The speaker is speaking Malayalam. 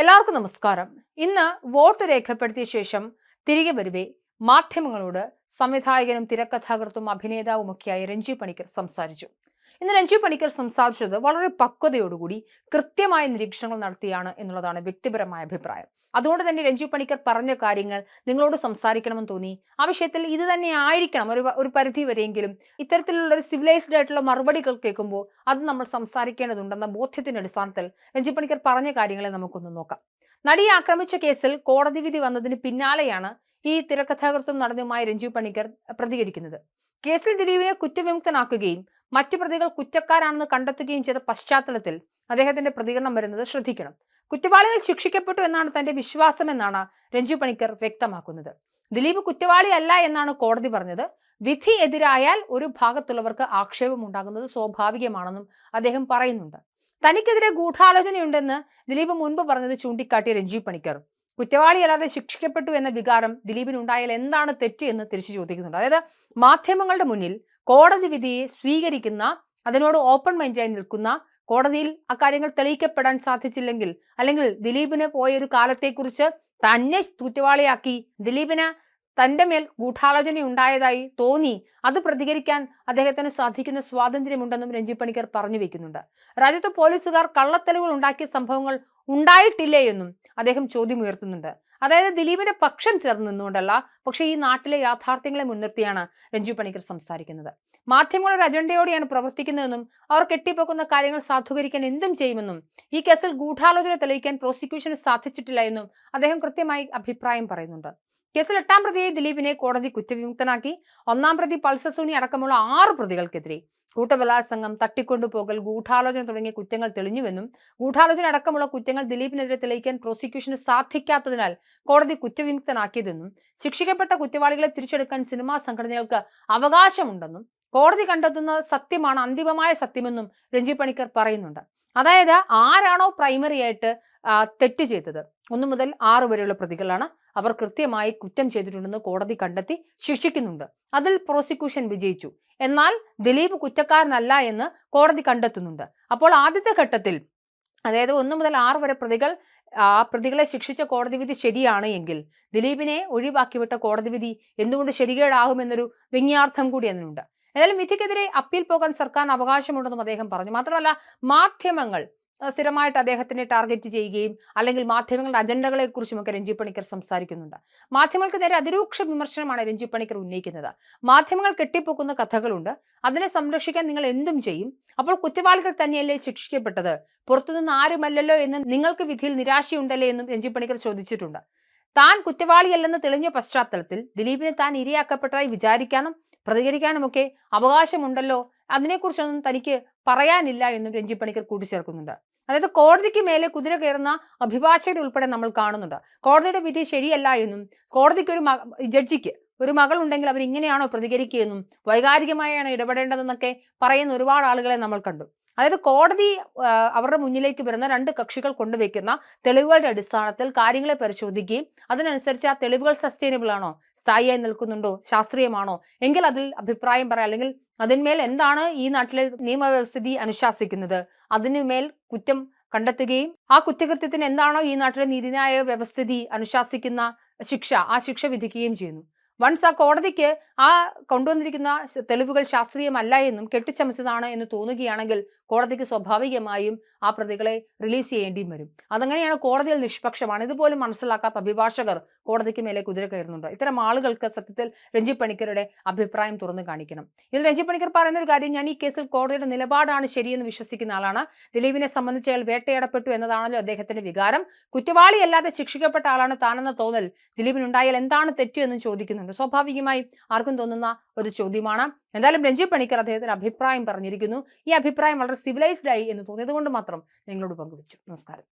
എല്ലാവർക്കും നമസ്കാരം. ഇന്ന് വോട്ട് രേഖപ്പെടുത്തിയ ശേഷം തിരികെ വരുവേ മാധ്യമങ്ങളോട് സംവിധായകനും തിരക്കഥാകൃത്തും അഭിനേതാവുമൊക്കെയായ രഞ്ജി പണിക്കർ സംസാരിച്ചു. ഇന്ന് രഞ്ജി പണിക്കർ സംസാരിച്ചത് വളരെ പക്വതയോടുകൂടി കൃത്യമായ നിരീക്ഷണങ്ങൾ നടത്തിയാണ് എന്നുള്ളതാണ് വ്യക്തിപരമായ അഭിപ്രായം. അതുകൊണ്ട് തന്നെ രഞ്ജി പണിക്കർ പറഞ്ഞ കാര്യങ്ങൾ നിങ്ങളോട് സംസാരിക്കണമെന്ന് തോന്നി. ആ വിഷയത്തിൽ ഇത് തന്നെ ആയിരിക്കണം ഒരു ഒരു പരിധി വരെയെങ്കിലും ഇത്തരത്തിലുള്ള ഒരു സിവിലൈസ്ഡ് ആയിട്ടുള്ള മറുപടികൾ കേൾക്കുമ്പോൾ അത് നമ്മൾ സംസാരിക്കേണ്ടതുണ്ടെന്ന ബോധ്യത്തിന്റെ അടിസ്ഥാനത്തിൽ രഞ്ജി പണിക്കർ പറഞ്ഞ കാര്യങ്ങളെ നമുക്കൊന്ന് നോക്കാം. നടിയെ ആക്രമിച്ച കേസിൽ കോടതി വിധി വന്നതിന് പിന്നാലെയാണ് ഈ തിരക്കഥാകൃത്വം നടനുമായ രഞ്ജു പണിക്കർ പ്രതികരിക്കുന്നത്. കേസിൽ ദിലീപിനെ കുറ്റവിമുക്തനാക്കുകയും മറ്റു പ്രതികൾ കുറ്റക്കാരാണെന്ന് കണ്ടെത്തുകയും ചെയ്ത പശ്ചാത്തലത്തിൽ അദ്ദേഹത്തിന്റെ പ്രതികരണം വരുന്നത് ശ്രദ്ധിക്കണം. കുറ്റവാളികൾ ശിക്ഷിക്കപ്പെട്ടു എന്നാണ് തന്റെ വിശ്വാസമെന്നാണ് രഞ്ജു പണിക്കർ വ്യക്തമാക്കുന്നത്. ദിലീപ് കുറ്റവാളിയല്ല എന്നാണ് കോടതി പറഞ്ഞത്. വിധി എതിരായാൽ ഒരു ഭാഗത്തുള്ളവർക്ക് ആക്ഷേപം ഉണ്ടാകുന്നത് സ്വാഭാവികമാണെന്നും അദ്ദേഹം പറയുന്നുണ്ട്. തനിക്കെതിരെ ഗൂഢാലോചനയുണ്ടെന്ന് ദിലീപ് മുൻപ് പറഞ്ഞത് ചൂണ്ടിക്കാട്ടിയ രഞ്ജി പണിക്കർ. കുറ്റവാളിയല്ലാതെ ശിക്ഷിക്കപ്പെട്ടു എന്ന വികാരം ദിലീപിനുണ്ടായാൽ എന്താണ് തെറ്റ് എന്ന് തിരിച്ചു ചോദിക്കുന്നുണ്ട്. അതായത് മാധ്യമങ്ങളുടെ മുന്നിൽ കോടതി വിധിയെ സ്വീകരിക്കുന്ന അതിനോട് ഓപ്പൺ മൈൻഡായി നിൽക്കുന്ന കോടതിയിൽ അക്കാര്യങ്ങൾ തെളിയിക്കപ്പെടാൻ സാധിച്ചില്ലെങ്കിൽ അല്ലെങ്കിൽ ദിലീപിന് പോയ ഒരു കാലത്തെക്കുറിച്ച് തന്നെ കുറ്റവാളിയാക്കി ദിലീപിന് തന്റെ മേൽ ഗൂഢാലോചനയുണ്ടായതായി തോന്നി. അത് പ്രതികരിക്കാൻ അദ്ദേഹത്തിന് സാധിക്കുന്ന സ്വാതന്ത്ര്യമുണ്ടെന്നും രഞ്ജി പണിക്കർ പറഞ്ഞു വെക്കുന്നുണ്ട്. രാജ്യത്തെ പോലീസുകാർ കള്ളത്തെലുകൾ ഉണ്ടാക്കിയ സംഭവങ്ങൾ ഉണ്ടായിട്ടില്ലേ എന്നും അദ്ദേഹം ചോദ്യമുയർത്തുന്നുണ്ട്. അതായത് ദിലീപിന്റെ പക്ഷം ചേർന്ന് നിന്നുകൊണ്ടല്ല പക്ഷേ ഈ നാട്ടിലെ യാഥാർത്ഥ്യങ്ങളെ മുൻനിർത്തിയാണ് രഞ്ജി പണിക്കർ സംസാരിക്കുന്നത്. മാധ്യമങ്ങളുടെ അജണ്ടയോടെയാണ് പ്രവർത്തിക്കുന്നതെന്നും അവർ കെട്ടിപ്പൊക്കുന്ന കാര്യങ്ങൾ സാധൂകരിക്കാൻ എന്തും ചെയ്യുമെന്നും ഈ കേസിൽ ഗൂഢാലോചന തെളിയിക്കാൻ പ്രോസിക്യൂഷന് സാധിച്ചിട്ടില്ല എന്നും അദ്ദേഹം കൃത്യമായി അഭിപ്രായം പറയുന്നുണ്ട്. കേസിൽ എട്ടാം പ്രതിയായി ദിലീപിനെ കോടതി കുറ്റവിമുക്തനാക്കി. ഒന്നാം പ്രതി പൾസസോനി അടക്കമുള്ള ആറ് പ്രതികൾക്കെതിരെ കൂട്ടബലാത്സംഗം തട്ടിക്കൊണ്ടുപോകൽ ഗൂഢാലോചന തുടങ്ങിയ കുറ്റങ്ങൾ തെളിഞ്ഞുവെന്നും ഗൂഢാലോചന അടക്കമുള്ള കുറ്റങ്ങൾ ദിലീപിനെതിരെ തെളിയിക്കാൻ പ്രോസിക്യൂഷന് സാധിക്കാത്തതിനാൽ കോടതി കുറ്റവിമുക്തനാക്കിയതെന്നും ശിക്ഷിക്കപ്പെട്ട കുറ്റവാളികളെ തിരിച്ചെടുക്കാൻ സിനിമാ സംഘടനകൾക്ക് അവകാശമുണ്ടെന്നും കോടതി കണ്ടെത്തുന്ന സത്യമാണ് അന്തിമമായ സത്യമെന്നും രഞ്ജി പണിക്കർ പറയുന്നുണ്ട്. അതായത് ആരാണോ പ്രൈമറി ആയിട്ട് തെറ്റ് ചെയ്തത്. ഒന്നു മുതൽ ആറ് വരെയുള്ള പ്രതികളാണ് അവർ കൃത്യമായി കുറ്റം ചെയ്തിട്ടുണ്ടെന്ന് കോടതി കണ്ടെത്തി ശിക്ഷിക്കുന്നുണ്ട്. അതിൽ പ്രോസിക്യൂഷൻ വിജയിച്ചു. എന്നാൽ ദിലീപ് കുറ്റക്കാരനല്ല എന്ന് കോടതി കണ്ടെത്തുന്നുണ്ട്. അപ്പോൾ ആദ്യത്തെ ഘട്ടത്തിൽ അതായത് ഒന്നു മുതൽ ആറ് വരെ പ്രതികൾ ആ പ്രതികളെ ശിക്ഷിച്ച കോടതി വിധി ശരിയാണ് എങ്കിൽ ദിലീപിനെ ഒഴിവാക്കിവിട്ട കോടതി വിധി എന്തുകൊണ്ട് ശരികേടാകുമെന്നൊരു വ്യംഗ്യാർത്ഥം കൂടി അതിനുണ്ട്. ഏതായാലും വിധിക്കെതിരെ അപ്പീൽ പോകാൻ സർക്കാരിന് അവകാശമുണ്ടെന്നും അദ്ദേഹം പറഞ്ഞു. മാത്രമല്ല മാധ്യമങ്ങൾ സ്ഥിരമായിട്ട് അദ്ദേഹത്തിനെ ടാർഗറ്റ് ചെയ്യുകയും അല്ലെങ്കിൽ മാധ്യമങ്ങളുടെ അജണ്ടകളെ കുറിച്ചുമൊക്കെ രഞ്ജി പണിക്കർ സംസാരിക്കുന്നുണ്ട്. മാധ്യമങ്ങൾക്ക് നേരെ അതിരൂക്ഷ വിമർശനമാണ് രഞ്ജി പണിക്കർ ഉന്നയിക്കുന്നത്. മാധ്യമങ്ങൾ കെട്ടിപ്പൊക്കുന്ന കഥകളുണ്ട്. അതിനെ സംരക്ഷിക്കാൻ നിങ്ങൾ എന്തും ചെയ്യും. അപ്പോൾ കുറ്റവാളികൾ തന്നെയല്ലേ ശിക്ഷിക്കപ്പെട്ടത്? പുറത്തുനിന്ന് ആരുമല്ലല്ലോ എന്ന് നിങ്ങൾക്ക് വിധിയിൽ നിരാശയുണ്ടല്ലേ എന്നും രഞ്ജി പണിക്കർ ചോദിച്ചിട്ടുണ്ട്. താൻ കുറ്റവാളിയല്ലെന്ന് തെളിഞ്ഞ പശ്ചാത്തലത്തിൽ ദിലീപിനെ താൻ ഇരയാക്കപ്പെട്ടതായി വിചാരിക്കാനും പ്രതികരിക്കാനുമൊക്കെ അവകാശമുണ്ടല്ലോ. അതിനെക്കുറിച്ചൊന്നും തനിക്ക് പറയാനില്ല എന്നും രഞ്ജി പണിക്കർ കൂട്ടിച്ചേർക്കുന്നുണ്ട്. അതായത് കോടതിക്ക് മേലെ കുതിര കയറുന്ന അഭിഭാഷകർ ഉൾപ്പെടെ നമ്മൾ കാണുന്നുണ്ട്. കോടതിയുടെ വിധി ശരിയല്ല എന്നും കോടതിക്ക് ഒരു ജഡ്ജിക്ക് ഒരു മകൾ ഉണ്ടെങ്കിൽ അവർ ഇങ്ങനെയാണോ പ്രതികരിക്കുകയെന്നും വൈകാരികമായാണ് ഇടപെടേണ്ടതെന്നൊക്കെ പറയുന്ന ഒരുപാട് ആളുകളെ നമ്മൾ കണ്ടു. അതായത് കോടതി അവരുടെ മുന്നിലേക്ക് വരുന്ന രണ്ട് കക്ഷികൾ കൊണ്ടുവയ്ക്കുന്ന തെളിവുകളുടെ അടിസ്ഥാനത്തിൽ കാര്യങ്ങളെ പരിശോധിക്കുകയും അതിനനുസരിച്ച് ആ തെളിവുകൾ സസ്റ്റൈനബിൾ ആണോ? സ്ഥായിയായി നിൽക്കുന്നുണ്ടോ? ശാസ്ത്രീയമാണോ? എങ്കിൽ അതിൽ അഭിപ്രായം പറയാം. അല്ലെങ്കിൽ അതിന്മേൽ എന്താണ് ഈ നാട്ടിലെ നിയമവ്യവസ്ഥിതി അനുശാസിക്കുന്നത്? അതിനുമേൽ കുറ്റം കണ്ടെത്തുകയും ആ കുറ്റകൃത്യത്തിന് എന്താണോ ഈ നാട്ടിലെ നീതിന്യായ വ്യവസ്ഥിതി അനുശാസിക്കുന്ന ശിക്ഷ ആ ശിക്ഷ വിധിക്കുകയും ചെയ്യുന്നു. വൺസ് ആ കോടതിക്ക് ആ കൊണ്ടുവന്നിരിക്കുന്ന തെളിവുകൾ ശാസ്ത്രീയമല്ല എന്നും കെട്ടിച്ചമച്ചതാണ് എന്ന് തോന്നുകയാണെങ്കിൽ കോടതിക്ക് സ്വാഭാവികമായും ആ പ്രതികളെ റിലീസ് ചെയ്യേണ്ടിയും വരും. അതങ്ങനെയാണ് കോടതിയിൽ നിഷ്പക്ഷമാണ്. ഇതുപോലും മനസ്സിലാക്കാത്ത അഭിഭാഷകർ കോടതിക്ക് മേലെ കുതിര കയറുന്നുണ്ട്. ഇത്തരം ആളുകൾക്ക് സത്യത്തിൽ രഞ്ജി പണിക്കരുടെ അഭിപ്രായം തുറന്നു കാണിക്കണം. ഇതിൽ രഞ്ജി പണിക്കർ പറയുന്ന ഒരു കാര്യം ഞാൻ ഈ കേസിൽ കോടതിയുടെ നിലപാടാണ് ശരിയെന്ന് വിശ്വസിക്കുന്ന ആളാണ്. ദിലീപിനെ സംബന്ധിച്ച് അയാൾ വേട്ടയാടപ്പെട്ടു എന്നതാണല്ലോ അദ്ദേഹത്തിന്റെ വികാരം. കുറ്റവാളിയല്ലാതെ ശിക്ഷിക്കപ്പെട്ട ആളാണ് താനെന്ന തോന്നൽ ദിലീപിനുണ്ടായാൽ എന്താണ് തെറ്റു എന്ന് ചോദിക്കുന്നുണ്ട്. സ്വാഭാവികമായും ആർക്കും തോന്നുന്ന ഒരു ചോദ്യമാണ്. എന്തായാലും രഞ്ജി പണിക്കർ അദ്ദേഹത്തിന് അഭിപ്രായം പറഞ്ഞിരിക്കുന്നു. ഈ അഭിപ്രായം വളരെ സിവിലൈസ്ഡ് ആയി എന്ന് തോന്നിയത് കൊണ്ട് മാത്രം നിങ്ങളോട് പങ്കുവച്ചു. നമസ്കാരം.